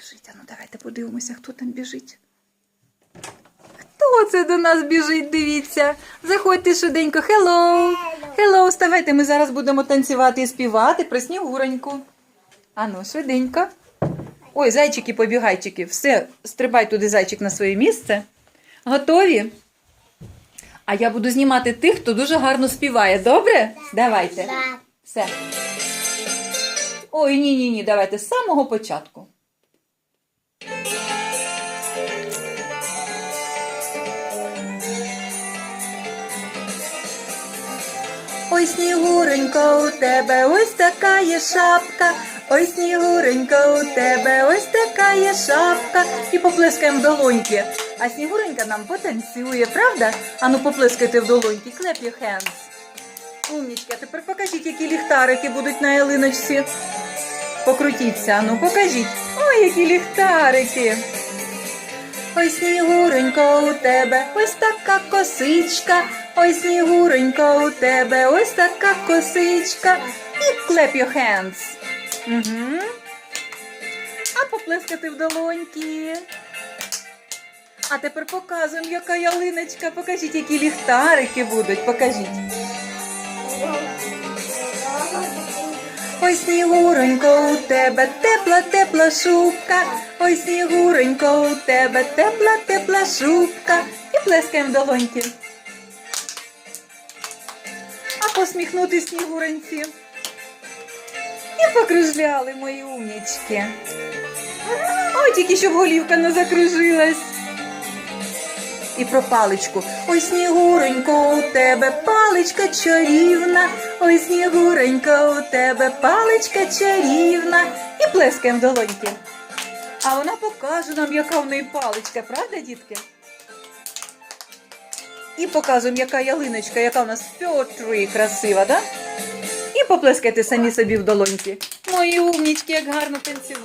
біжить? А ну давайте подивимося, хто там біжить. Хто це до нас біжить? Дивіться. Заходьте швиденько. Хеллоу! Хеллоу, вставайте, ми зараз будемо танцювати і співати про снігуроньку. Ану, швиденько. Ой, зайчики, побігайчики. Все, стрибай туди зайчик на своє місце. Готові? А я буду знімати тих, хто дуже гарно співає. Добре? Давайте. Да. Все. Ой, ні, ні, ні, давайте з самого початку. Ой, снігуренько, у тебе ось така є шапка. Ой, снігуренько, у тебе ось така є шапка. І поплескаємо в долоньки. А снігуренька нам потанцює, правда? Ану, поплескайте в долоньки. Clap your hands. Умнічка, тепер покажіть, які ліхтарики будуть на ялиночці. Покрутіться, ану, покажіть. Ой, які ліхтарики. Ой, снігуренько, у тебе ось така косичка. Ой, снігуренько, у тебе ось така косичка. І clap your hands. Угу. А поплескати в долоньки. А тепер показуємо, яка ялиночка. Покажіть, які ліхтарики будуть. Покажіть. Ой, снігуренько, у тебе тепла, тепла шубка. Ой, снігуренько, у тебе тепла, тепла шубка. І плескаємо долоньки. А посміхнути снігуреньці. І покружляли мої умнічки. Ой, тільки щоб голівка не закружилась. І про паличку. Ой, снігуренько, у тебе паличка чарівна. Ой, снігуренько, у тебе паличка чарівна. І плескаємо долоньки. А вона покаже нам, яка в неї паличка, правда, дітки? І показуємо, яка ялиночка, яка у нас фьотри красива, да? І поплескайте самі собі в долоньки. Мої умнічки, як гарно танцювали.